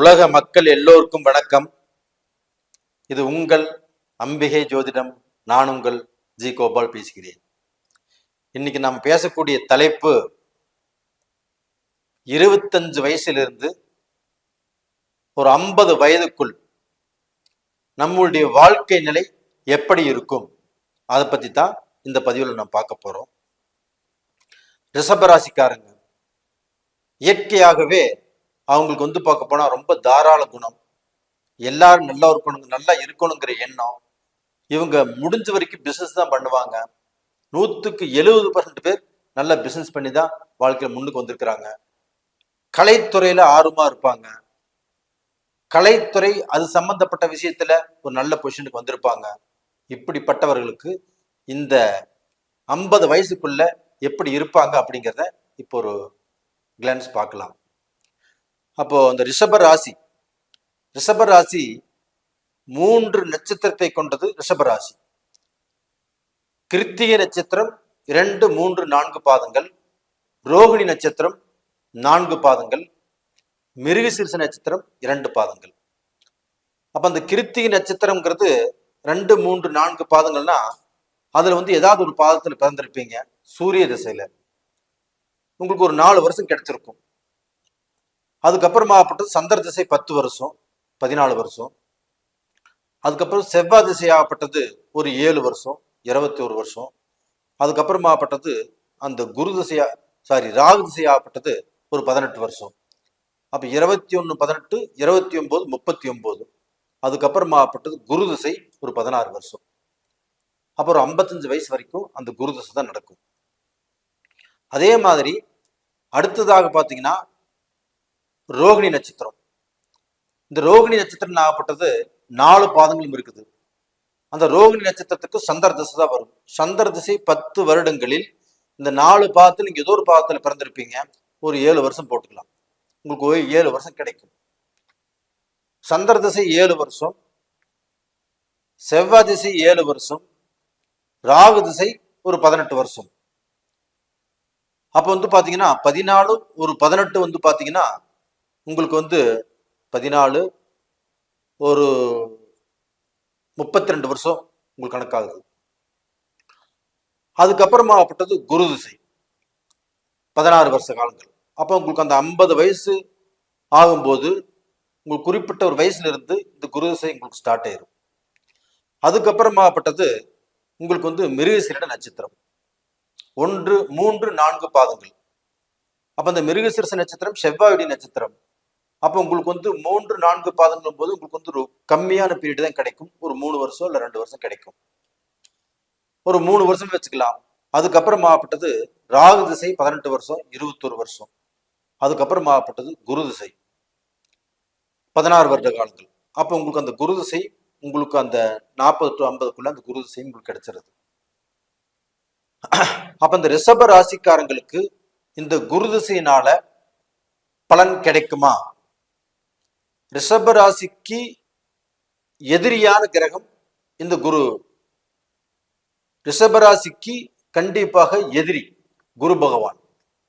உலக மக்கள் எல்லோருக்கும் வணக்கம். இது உங்கள் அம்பிகை ஜோதிடம். நான் உங்கள் ஜி கோபால் பேசுகிறேன். இன்னைக்கு நாம் பேசக்கூடிய தலைப்பு இருபத்தஞ்சு வயசிலிருந்து ஒரு ஐம்பது வயதுக்குள் நம்மளுடைய வாழ்க்கை நிலை எப்படி இருக்கும்? அதை பத்தி தான் இந்த பதிவில் நாம் பார்க்க போறோம். ரிஷபராசிக்காரங்க இயற்கையாகவே அவங்களுக்கு வந்து பார்க்க போனால் ரொம்ப தாராள குணம். எல்லாரும் நல்லா இருக்கணும் நல்லா இருக்கணுங்கிற எண்ணம். இவங்க முடிஞ்ச வரைக்கும் பிஸ்னஸ் தான் பண்ணுவாங்க. நூற்றுக்கு எழுபது பர்சன்ட் பேர் நல்லா பிஸ்னஸ் பண்ணி தான் வாழ்க்கையில் முன்னுக்கு வந்திருக்கிறாங்க. கலைத்துறையில் ஆர்வமாக இருப்பாங்க. கலைத்துறை அது சம்பந்தப்பட்ட விஷயத்தில் ஒரு நல்ல பொசிஷனுக்கு வந்திருப்பாங்க. இப்படிப்பட்டவர்களுக்கு இந்த ஐம்பது வயசுக்குள்ள எப்படி இருப்பாங்க அப்படிங்கிறத இப்போ ஒரு கிளான்ஸ் பார்க்கலாம். அப்போ அந்த ரிஷப ராசி ரிஷப ராசி மூன்று நட்சத்திரத்தை கொண்டது ரிஷப ராசி. கிருத்திகை நட்சத்திரம் இரண்டு மூன்று நான்கு பாதங்கள் ரோகிணி நட்சத்திரம் நான்கு பாதங்கள் மிருகசீர்ஷ நட்சத்திரம் இரண்டு பாதங்கள். அப்ப அந்த கிருத்திகை நட்சத்திரம்ங்கிறது ரெண்டு மூன்று நான்கு பாதங்கள்னா அதுல வந்து ஏதாவது ஒரு பாதத்துல பிறந்திருப்பீங்க சூரிய திசையில. உங்களுக்கு ஒரு நாலு வருஷம் கிடைச்சிருக்கும். அதுக்கப்புறமாப்பட்டது சந்திர திசை பத்து வருஷம் பதினாலு வருஷம். அதுக்கப்புறம் செவ்வாய் திசையாகப்பட்டது ஒரு ஏழு வருஷம் இருபத்தி ஒரு வருஷம். அதுக்கப்புறமாகப்பட்டது அந்த குரு திசையா சாரி ராகு திசையாகப்பட்டது ஒரு பதினெட்டு வருஷம். அப்போ இருபத்தி ஒன்று பதினெட்டு இருபத்தி ஒம்பது முப்பத்தி ஒம்பது அதுக்கப்புறமாகப்பட்டது குரு திசை ஒரு பதினாறு வருஷம். அப்புறம் ஐம்பத்தஞ்சு வயசு வரைக்கும் அந்த குரு திசை தான் நடக்கும். அதே மாதிரி அடுத்ததாக பார்த்தீங்கன்னா ரோகிணி நட்சத்திரம். இந்த ரோகிணி நட்சத்திரம் ஆகப்பட்டது? நாலு பாதங்களும் இருக்குது. அந்த ரோகிணி நட்சத்திரத்துக்கு சந்திர திசை தான் வரும். சந்திர திசை பத்து வருடங்களில் இந்த நாலு பாதத்தில் நீங்க ஏதோ ஒரு பாதத்தில் பிறந்திருப்பீங்க. ஒரு ஏழு வருஷம் போட்டுக்கலாம். உங்களுக்கு ஏழு வருஷம் கிடைக்கும். சந்திர திசை ஏழு வருஷம் செவ்வாய் திசை ஏழு வருஷம் ராகு திசை ஒரு பதினெட்டு வருஷம். அப்போ வந்து பார்த்தீங்கன்னா பதினாலு ஒரு பதினெட்டு வந்து பார்த்தீங்கன்னா உங்களுக்கு வந்து பதினாலு ஒரு முப்பத்தி ரெண்டு வருஷம் உங்களுக்கு கணக்காகுது. அதுக்கப்புறமாப்பட்டது குரு திசை. பதினாறு வருஷ காலங்கள். அப்போ உங்களுக்கு அந்த ஐம்பது வயசு ஆகும்போது உங்களுக்கு குறிப்பிட்ட ஒரு வயசுல இருந்து இந்த குரு திசை உங்களுக்கு ஸ்டார்ட் ஆயிரும். அதுக்கப்புறமாப்பட்டது உங்களுக்கு வந்து மிருகசீரிட நட்சத்திரம். ஒன்று மூன்று நான்கு பாதங்கள். அப்போ அந்த மிருகசீரிச நட்சத்திரம் செவ்வாயுடைய நட்சத்திரம். அப்போ உங்களுக்கு வந்து மூன்று நான்கு பாதங்களும் போது உங்களுக்கு வந்து ஒரு கம்மியான பீரியட் தான் கிடைக்கும். ஒரு மூணு வருஷம் இல்லை ரெண்டு வருஷம் கிடைக்கும். ஒரு மூணு வருஷம் வச்சுக்கலாம். அதுக்கப்புறம் ஆகப்பட்டது ராகு திசை பதினெட்டு வருஷம் இருபத்தொரு வருஷம். அதுக்கப்புறம் ஆகப்பட்டது குரு திசை பதினாறு வருட காலங்கள். அப்போ உங்களுக்கு அந்த குரு திசை உங்களுக்கு அந்த நாற்பது டு ஐம்பதுக்குள்ள அந்த குரு திசையும் உங்களுக்கு கிடைச்சிருது. அப்ப இந்த ரிஷப ராசிக்காரங்களுக்கு இந்த குரு திசையினால பலன் கிடைக்குமா? ரிஷப ராசிக்கு எதிரியான கிரகம் இந்த குரு. ரிஷப ராசிக்கு கண்டிப்பாக எதிரி குரு பகவான்.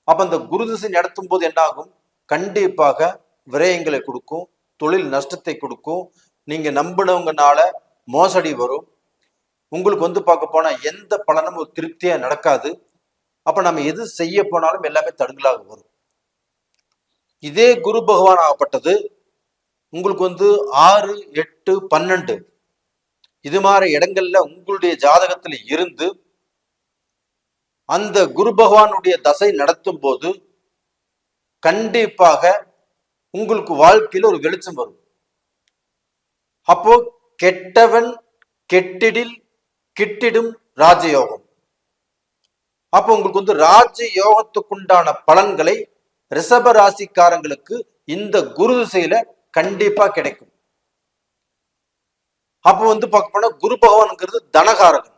அப்ப அந்த குரு திசை நடத்தும் போது என்ன ஆகும் கண்டிப்பாக விரயங்களை கொடுக்கும் தொழில் நஷ்டத்தை கொடுக்கும் நீங்க நம்பினவங்கனால மோசடி வரும். உங்களுக்கு வந்து பார்க்க போனா எந்த பலனும் ஒரு திருப்தியா நடக்காது. அப்ப நம்ம எது செய்ய போனாலும் எல்லாமே தடுங்கலாக வரும். இதே குரு பகவான் ஆகப்பட்டது. உங்களுக்கு வந்து ஆறு எட்டு பன்னெண்டு. இது மாதிரி இடங்கள்ல உங்களுடைய ஜாதகத்துல இருந்து அந்த குரு பகவானுடைய தசை நடத்தும் போது கண்டிப்பாக உங்களுக்கு வாழ்க்கையில ஒரு வெளிச்சம் வரும். அப்போ கெட்டவன் கெட்டிடில் கிட்டிடும் ராஜயோகம். அப்போ உங்களுக்கு வந்து ராஜ யோகத்துக்குண்டான பலன்களை ரிஷப ராசிக்காரங்களுக்கு இந்த குரு திசையில கண்டிப்பா கிடைக்கும். அப்போ வந்து பார்க்க போனா குரு பகவான்ங்கிறது தனகாரகன்.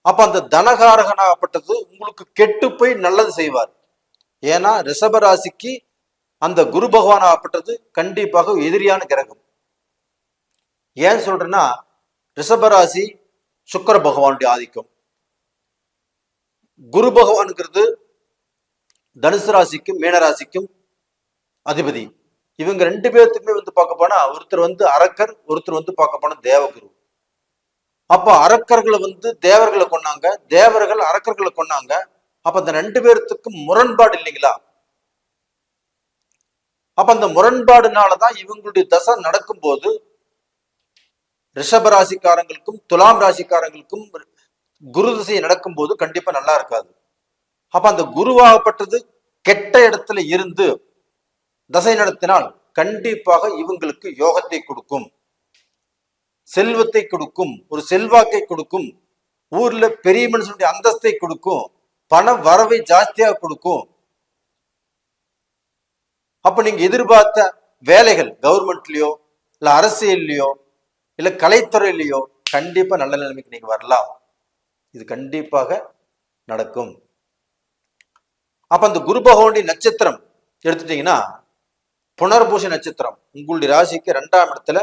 அப்ப அந்த தனகாரகனாகப்பட்டது உங்களுக்கு கெட்டு போய் நல்லது செய்வார். ஏன்னா ரிஷபராசிக்கு அந்த குரு பகவானாகப்பட்டது கண்டிப்பாக எதிரியான கிரகம். ஏன் சொல்றேன்னா ரிஷபராசி சுக்கர பகவானுடைய ஆதிக்கம். குரு பகவானுங்கிறது தனுசு ராசிக்கும் மீனராசிக்கும் அதிபதி. இவங்க ரெண்டு பேர்த்துக்குமே வந்து பார்க்க போனா ஒருத்தர் வந்து அரக்கர் ஒருத்தர் வந்து பார்க்க போனா தேவகுரு. அப்ப அரக்கர்களை வந்து தேவர்களை கொன்னாங்க தேவர்கள் அரக்கர்களை கொன்னாங்க. அப்ப அந்த ரெண்டு பேர்த்துக்கு முரண்பாடு இல்லைங்களா? அப்ப அந்த முரண்பாடுனாலதான் இவங்களுடைய தசை நடக்கும்போது ரிஷப ராசிக்காரங்களுக்கும் துலாம் ராசிக்காரங்களுக்கும் குரு திசை நடக்கும்போது கண்டிப்பா நல்லா இருக்காது. அப்ப அந்த குருவாகப்பட்டது கெட்ட இடத்துல இருந்து தசை நடத்தினால் கண்டிப்பாக இவங்களுக்கு யோகத்தை கொடுக்கும். செல்வத்தை கொடுக்கும். ஒரு செல்வாக்கை கொடுக்கும். ஊர்ல பெரிய மனுஷனுடைய அந்தஸ்தை கொடுக்கும். பண வரவை ஜாஸ்தியாக கொடுக்கும். அப்ப நீங்க எதிர்பார்த்த வேலைகள் கவர்மெண்ட்லயோ இல்ல அரசியல்லையோ இல்ல கலைத்துறையிலையோ கண்டிப்பா நல்ல நிலைமைக்கு நீங்க வரலாம். இது கண்டிப்பாக நடக்கும். அப்ப அந்த குரு பகவானுடைய நட்சத்திரம் எடுத்துட்டீங்கன்னா புனர்பூசி நட்சத்திரம் உங்களுடைய ராசிக்கு இரண்டாம் இடத்துல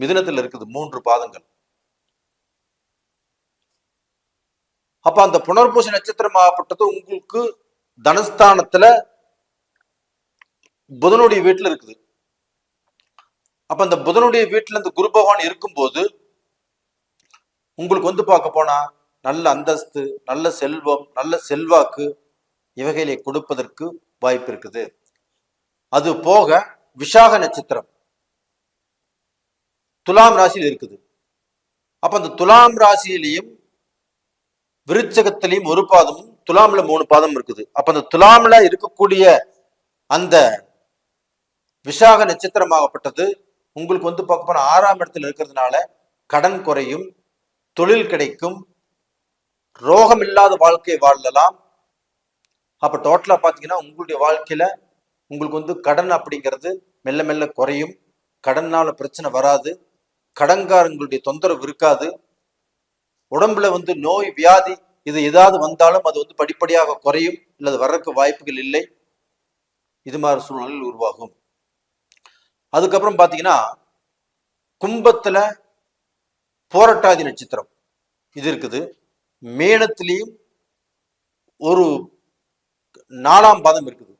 மிதுனத்தில் இருக்குது மூன்று பாதங்கள். அப்ப அந்த புனர்பூசி நட்சத்திரம் ஆகப்பட்டது உங்களுக்கு தனஸ்தானத்துல புதனுடைய வீட்டுல இருக்குது. அப்ப அந்த புதனுடைய வீட்டுல இந்த குரு பகவான் இருக்கும்போது உங்களுக்கு வந்து பார்க்க போனா நல்ல அந்தஸ்து நல்ல செல்வம் நல்ல செல்வாக்கு இவைகளை கொடுப்பதற்கு வாய்ப்பு இருக்குது. அது போக விஷாக நட்சத்திரம் துலாம் ராசியில் இருக்குது. அப்ப அந்த துலாம் ராசியிலையும் விருச்சகத்திலையும் ஒரு பாதமும் துலாம்ல மூணு பாதம் இருக்குது. அப்ப அந்த துலாம்ல இருக்கக்கூடிய அந்த விசாக நட்சத்திரமாகப்பட்டது உங்களுக்கு வந்து பார்க்க போன ஆறாம் இடத்துல இருக்கிறதுனால கடன் குறையும் தொழில் கிடைக்கும் ரோகம் இல்லாத வாழ்க்கையை வாழலாம். அப்ப டோட்டலா பாத்தீங்கன்னா உங்களுடைய வாழ்க்கையில உங்களுக்கு வந்து கடன் அப்படிங்கிறது மெல்ல மெல்ல குறையும். கடன்னால பிரச்சனை வராது. கடன்காரங்களுடைய தொந்தரவு இருக்காது. உடம்புல வந்து நோய் வியாதி இது ஏதாவது வந்தாலும் அது வந்து படிப்படியாக குறையும். அல்லது வர்றதுக்கு வாய்ப்புகள் இல்லை. இது மாதிரி சூழ்நிலையில் உருவாகும். அதுக்கப்புறம் பார்த்தீங்கன்னா கும்பத்தில் போராட்டாதி நட்சத்திரம் இது இருக்குது. மேனத்திலையும் ஒரு நாலாம் பாதம் இருக்குது.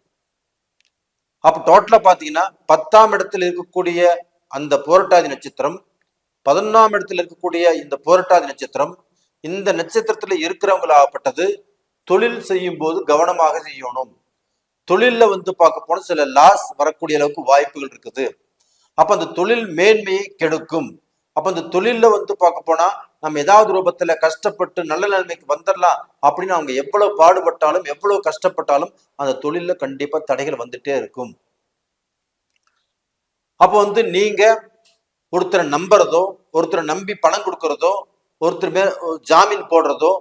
அப்ப டோட்டலா பாத்தீங்கன்னா பத்தாம் இடத்துல இருக்கக்கூடிய அந்த போரட்டாதி நட்சத்திரம் பதினொன்னாம் இடத்துல இருக்கக்கூடிய இந்த போரட்டாதி நட்சத்திரம் இந்த நட்சத்திரத்துல இருக்கிறவங்களாகப்பட்டது தொழில் செய்யும் போது கவனமாக செய்யணும். தொழில வந்து பார்க்க போனா சில லாஸ் வரக்கூடிய அளவுக்கு வாய்ப்புகள் இருக்குது. அப்ப அந்த தொழில் மேன்மையை கெடுக்கும். அப்ப அந்த தொழில வந்து பார்க்க போனா நம்ம ஏதாவது ரூபத்துல கஷ்டப்பட்டு நல்ல நிலைமைக்கு வந்துடலாம் அப்படின்னு அவங்க எவ்வளவு பாடுபட்டாலும் எவ்வளவு கஷ்டப்பட்டாலும் அந்த தொழில்ல கண்டிப்பா தடைகள் வந்துட்டே இருக்கும். அப்போ வந்து நீங்க ஒருத்தரை நம்புறதோ ஒருத்தரை நம்பி பணம் கொடுக்கறதோ ஒருத்தர் மேல ஜாமீன் போடுறதோ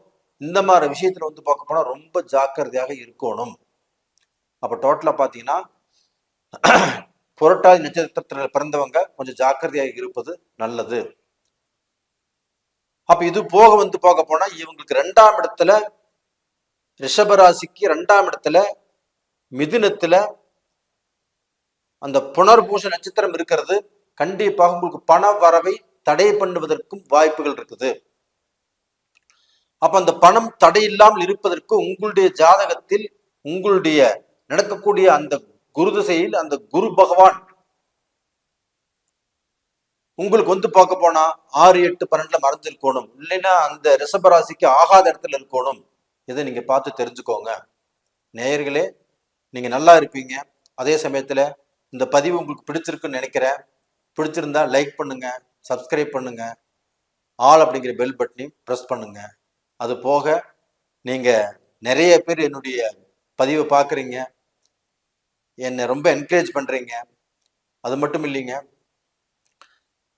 இந்த மாதிரி விஷயத்துல வந்து பார்க்க போனா ரொம்ப ஜாக்கிரதையாக இருக்கணும். அப்ப டோட்டலா பாத்தீங்கன்னா புரட்டாதி நட்சத்திரத்தில் பிறந்தவங்க கொஞ்சம் ஜாக்கிரதையாக இருப்பது நல்லது. அப்ப இது போக வந்து போக போனா இவங்களுக்கு ரெண்டாம் இடத்துல ரிஷபராசிக்கு ரெண்டாம் இடத்துல மிதுனத்துல அந்த புனர்பூச நட்சத்திரம் இருக்கிறது. கண்டிப்பாக உங்களுக்கு பண வரவை தடை பண்ணுவதற்கும் வாய்ப்புகள் இருக்குது. அப்ப அந்த பணம் தடையில்லாமல் இருப்பதற்கு உங்களுடைய ஜாதகத்தில் உங்களுடைய நடக்கக்கூடிய அந்த குரு திசையில் அந்த குரு பகவான் உங்களுக்கு வந்து பார்க்க போனா ஆறு எட்டு பன்னெண்டுல மறைஞ்சிருக்கணும் இல்லைன்னா அந்த ரிஷபராசிக்கு ஆகாத இடத்துல இருக்கணும். இதை நீங்க பார்த்து தெரிஞ்சுக்கோங்க. நேயர்களே நீங்க நல்லா இருப்பீங்க. அதே சமயத்துல இந்த பதிவு உங்களுக்கு பிடிச்சிருக்குன்னு நினைக்கிறேன். பிடிச்சிருந்தா லைக் பண்ணுங்க சப்ஸ்கிரைப் பண்ணுங்க. ஆல் அப்படிங்கிற பெல் பட்டனையும் ப்ரெஸ் பண்ணுங்க. அது போக நீங்க நிறைய பேர் என்னுடைய பதிவை பார்க்குறீங்க. என்னை ரொம்ப என்கரேஜ் பண்ணுறீங்க அது மட்டும் இல்லைங்க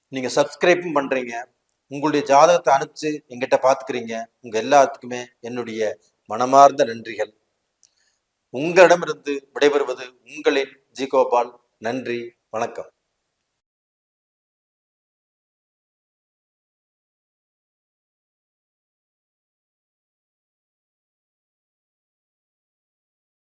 நீங்க சப்ஸ்கிரைப்பும் பண்றீங்க. உங்களுடைய ஜாதகத்தை அனுப்பிச்சு எங்கிட்ட பாத்துக்கிறீங்க. உங்க எல்லாத்துக்குமே என்னுடைய மனமார்ந்த நன்றிகள். உங்களிடமிருந்து விடைபெறுவது உங்களின் ஜி கோபால். நன்றி. வணக்கம்.